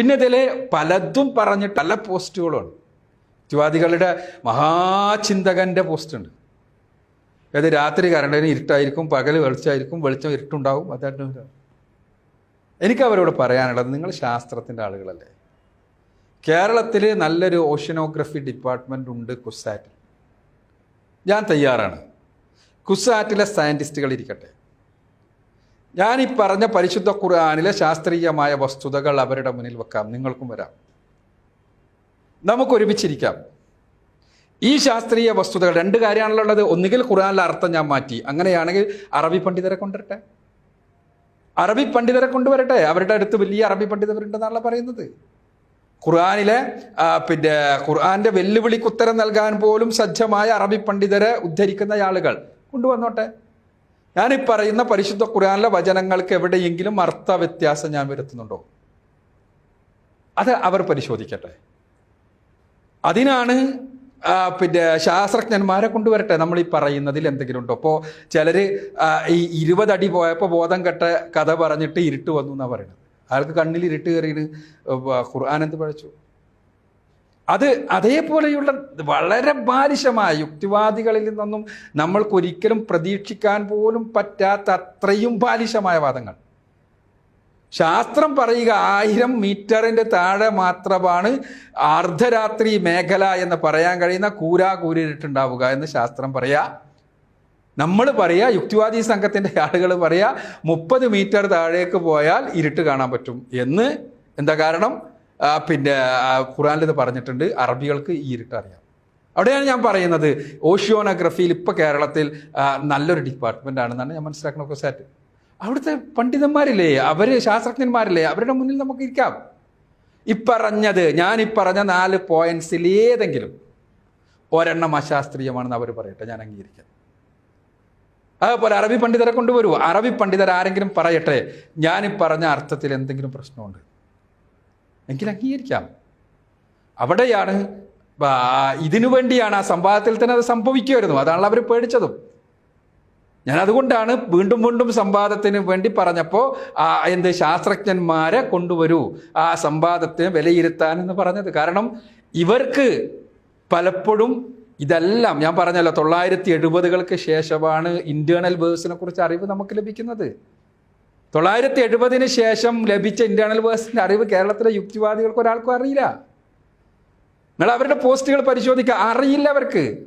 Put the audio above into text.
പിന്നെ ഇതിൽ പലതും പറഞ്ഞിട്ട് പല പോസ്റ്റുകളുണ്ട്. യുവാദികളുടെ മഹാചിന്തകന്റെ പോസ്റ്റ് ഉണ്ട് അത് രാത്രി കരണ്ടിന് ഇരുട്ടായിരിക്കും പകൽ വെളിച്ചമായിരിക്കും വെളിച്ചം ഇരുട്ടുണ്ടാവും അതായിട്ട് എനിക്ക് അവരോട് പറയാനുള്ളത് നിങ്ങൾ ശാസ്ത്രത്തിന്റെ ആളുകളല്ലേ. കേരളത്തിൽ നല്ലൊരു ഓഷ്യനോഗ്രഫി ഡിപ്പാർട്ട്മെന്റ് ഉണ്ട് കുസാറ്റിൽ. ഞാൻ തയ്യാറാണ്. കുസാറ്റിലെ സയന്റിസ്റ്റുകൾ ഇരിക്കട്ടെ. ഞാൻ ഈ പറഞ്ഞ പരിശുദ്ധ ഖുർആാനിലെ ശാസ്ത്രീയമായ വസ്തുതകൾ അവരുടെ മുന്നിൽ വെക്കാം. നിങ്ങൾക്കും വരാം. നമുക്ക് ഒരുമിച്ചിരിക്കാം ഈ ശാസ്ത്രീയ വസ്തുതകൾ രണ്ട് കാര്യമാണല്ലോ ഉള്ളത്. ഒന്നുകിൽ ഖുർആാനിലെ അർത്ഥം ഞാൻ മാറ്റി. അങ്ങനെയാണെങ്കിൽ അറബി പണ്ഡിതരെ കൊണ്ടുവരട്ടെ. അറബി പണ്ഡിതരെ കൊണ്ടുവരട്ടെ. അവരുടെ അടുത്ത് വലിയ അറബി പണ്ഡിതരുണ്ടെന്നാണല്ലോ പറയുന്നത്. ഖുർആാനിലെ പിന്നെ ഖുർആാന്റെ വെല്ലുവിളിക്ക് ഉത്തരം നൽകാൻ പോലും സജ്ജമായ അറബി പണ്ഡിതരെ ഉദ്ധരിക്കുന്ന ആളുകൾ കൊണ്ടുവന്നോട്ടെ. ഞാൻ ഈ പറയുന്ന പരിശുദ്ധ ഖുർആാനിലെ വചനങ്ങൾക്ക് എവിടെയെങ്കിലും അർത്ഥ വ്യത്യാസം ഞാൻ വരുത്തുന്നുണ്ടോ? അത് അവർ പരിശോധിക്കട്ടെ. അതിനാണ് പിന്നെ ശാസ്ത്രജ്ഞന്മാരെ കൊണ്ടുവരട്ടെ നമ്മൾ ഈ പറയുന്നതിൽ എന്തെങ്കിലും ഉണ്ടോ? അപ്പോൾ ചിലർ ഈ ഇരുപതടി പോയപ്പോൾ ബോധം കെട്ട കഥ പറഞ്ഞിട്ട് ഇരുട്ട് വന്നു എന്നാണ് പറയുന്നത്. അയാൾക്ക് കണ്ണിൽ ഇരുട്ട് കയറിയിട്ട് ഖുർആൻ എന്ത് പഴച്ചു? അത് അതേപോലെയുള്ള വളരെ ബാലിശമായ യുക്തിവാദികളിൽ നിന്നൊന്നും നമ്മൾക്കൊരിക്കലും പ്രതീക്ഷിക്കാൻ പോലും പറ്റാത്ത അത്രയും ബാലിശമായ വാദങ്ങൾ. ശാസ്ത്രം പറയുക ആയിരം മീറ്ററിന്റെ താഴെ മാത്രമാണ് അർദ്ധരാത്രി മേഖല എന്ന് പറയാൻ കഴിയുന്ന കൂരാ കൂരിട്ടുണ്ടാവുക എന്ന് ശാസ്ത്രം പറയുക നമ്മൾ പറയുക യുക്തിവാദി സംഘത്തിന്റെ ആളുകൾ പറയുക മുപ്പത് മീറ്റർ താഴേക്ക് പോയാൽ ഇരുട്ട് കാണാൻ പറ്റും എന്ന്. എന്താ കാരണം? പിന്നെ ഖുറാനിൽ പറഞ്ഞിട്ടുണ്ട്. അറബികൾക്ക് ഈ ഇരുട്ട് അറിയാം. അവിടെയാണ് ഞാൻ പറയുന്നത്. ഓഷ്യോണഗ്രഫിയിൽ ഇപ്പോൾ കേരളത്തിൽ നല്ലൊരു ഡിപ്പാർട്ട്മെന്റ് ആണെന്നാണ് ഞാൻ മനസ്സിലാക്കുന്ന ഒക്കെ സാറ്റ് അവിടുത്തെ പണ്ഡിതന്മാരില്ലേ? അവർ ശാസ്ത്രജ്ഞന്മാരില്ലേ? അവരുടെ മുന്നിൽ നമുക്ക് ഇരിക്കാം. ഇപ്പറഞ്ഞത് ഞാൻ ഇപ്പറഞ്ഞ നാല് പോയിന്റ്സിൽ ഏതെങ്കിലും ഒരെണ്ണം അശാസ്ത്രീയമാണെന്ന് അവർ പറയട്ടെ ഞാൻ അംഗീകരിക്കാം. അതുപോലെ അറബി പണ്ഡിതരെ കൊണ്ടുവരൂ. അറബി പണ്ഡിതർ ആരെങ്കിലും പറയട്ടെ ഞാനിപ്പറഞ്ഞ അർത്ഥത്തിൽ എന്തെങ്കിലും പ്രശ്നമുണ്ട്. എങ്കിൽ അംഗീകരിക്കാം അവിടെയാണ് ഇതിനു വേണ്ടിയാണ് ആ സംവാദത്തിൽ തന്നെ അത് സംഭവിക്കുമായിരുന്നു. അതാണല്ലോ അവർ പേടിച്ചതും. ഞാൻ അതുകൊണ്ടാണ് വീണ്ടും വീണ്ടും സംവാദത്തിന് വേണ്ടി പറഞ്ഞപ്പോൾ എന്ത് ശാസ്ത്രജ്ഞന്മാരെ കൊണ്ടുവരൂ ആ സംവാദത്തെ വിലയിരുത്താൻ എന്ന് പറഞ്ഞത്. കാരണം ഇവർക്ക് പലപ്പോഴും ഇതെല്ലാം ഞാൻ പറഞ്ഞല്ലോ തൊള്ളായിരത്തി എഴുപതുകൾക്ക് ശേഷമാണ് ഇന്റേണൽ വേഴ്സിനെ കുറിച്ച് അറിവ് നമുക്ക് ലഭിക്കുന്നത്. തൊള്ളായിരത്തി എഴുപതിന് ശേഷം ലഭിച്ച ഇന്റേണൽ വേഴ്സിന്റെ അറിവ് കേരളത്തിലെ യുക്തിവാദികൾക്ക് ഒരാൾക്കും അറിയില്ല. നിങ്ങൾ അവരുടെ പോസ്റ്റുകൾ പരിശോധിക്കുക. അറിയില്ല അവർക്ക്.